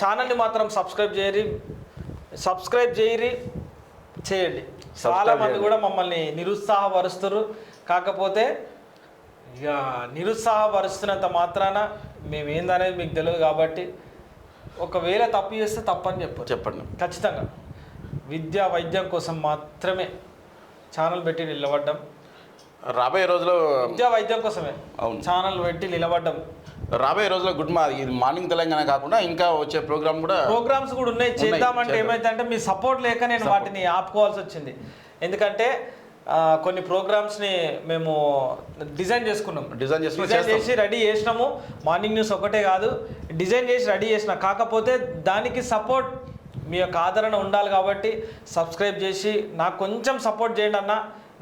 ఛానల్ని మాత్రం subscribe చేయరి subscribe చేయరి చేయండి. చాలా మంది చేయండి. కూడా మమ్మల్ని నిరుత్సాహపరుస్తారు కాకపోతే ఇక నిరుత్సాహపరుస్తున్నంత మాత్రాన మేము ఏందనేది మీకు తెలియదు కాబట్టి ఒకవేళ తప్పు చేస్తే తప్పని చెప్పారు. చెప్పండి. ఖచ్చితంగా. విద్య వైద్యం కోసం మాత్రమే ఛానల్ పెట్టి నిలబడ్డం. రాబోయే రోజులో విద్యా వైద్యం కోసమే అవును. ఛానల్ పెట్టి నిలబడ్డం. రాబోయే రోజుల్లో గుడ్ మా ఇది మార్నింగ్ తెలంగాణ కాకుండా ఇంకా వచ్చే ప్రోగ్రామ్ కూడా ప్రోగ్రామ్స్ కూడా ఉన్నాయి. చేద్దామంటే చేద్దాం. ఏమైందంటే మీ సపోర్ట్ లేక నేను. వాటిని ఆపుకోవాల్సి వచ్చింది. ఎందుకంటే కొన్ని ప్రోగ్రామ్స్ని మేము డిజైన్ చేసుకున్నాం. డిజైన్ చేసుకుని డిజైన్. చేసి రెడీ చేసినాము. మార్నింగ్ న్యూస్ ఒకటే కాదు. డిజైన్ చేసి రెడీ చేసిన. కాకపోతే దానికి సపోర్ట్ మీ యొక్క ఆదరణ ఉండాలి కాబట్టి సబ్స్క్రైబ్ చేసి నాకు కొంచెం సపోర్ట్ చేయండి అన్న.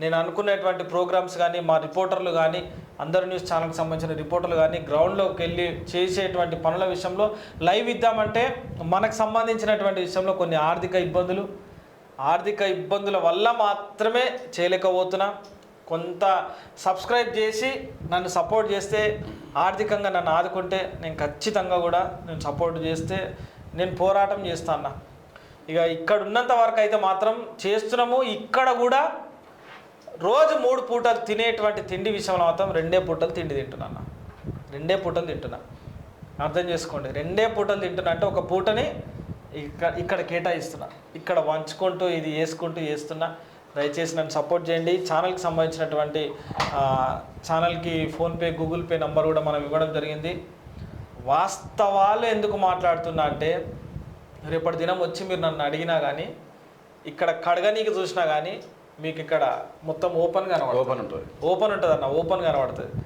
నేను అనుకునేటువంటి ప్రోగ్రామ్స్ కానీ మా రిపోర్టర్లు కానీ అందరు న్యూస్ ఛానల్కి సంబంధించిన రిపోర్టర్లు కానీ గ్రౌండ్లోకి వెళ్ళి చేసేటువంటి పనుల విషయంలో లైవ్ ఇద్దామంటే మనకు సంబంధించినటువంటి విషయంలో కొన్ని ఆర్థిక ఇబ్బందులు ఆర్థిక ఇబ్బందుల వల్ల మాత్రమే చేయలేకపోతున్నా. కొంత సబ్స్క్రైబ్ చేసి నన్ను సపోర్ట్ చేస్తే ఆర్థికంగా నన్ను ఆదుకుంటే నేను ఖచ్చితంగా కూడా నేను సపోర్ట్ చేస్తే నేను పోరాటం చేస్తాను ఇక ఇక్కడ ఉన్నంత వరకు అయితే మాత్రం చేస్తున్నాము. ఇక్కడ కూడా రోజు మూడు పూటలు తినేటువంటి తిండి విషయంలో మాత్రం రెండే పూటలు తిండి తింటున్నా రెండే పూటలు తింటున్నా. అర్థం చేసుకోండి. రెండే పూటలు తింటున్నా అంటే ఒక పూటని ఇక్కడ ఇక్కడ కేటాయిస్తున్నా. ఇక్కడ వంచుకుంటూ ఇది వేసుకుంటూ చేస్తున్నా దయచేసి నన్ను సపోర్ట్ చేయండి. ఛానల్కి సంబంధించినటువంటి ఛానల్కి ఫోన్పే గూగుల్ పే నంబర్ కూడా మనం ఇవ్వడం జరిగింది. వాస్తవాలు ఎందుకు మాట్లాడుతున్నా అంటే రేపటి దినం వచ్చి మీరు నన్ను అడిగినా కానీ ఇక్కడ కడగనీకి చూసినా కానీ మీకు ఇక్కడ మొత్తం ఓపెన్ కనబడుతుంది. ఓపెన్ ఉంటుంది. ఓపెన్ ఉంటుంది అన్న ఓపెన్ కనబడుతుంది.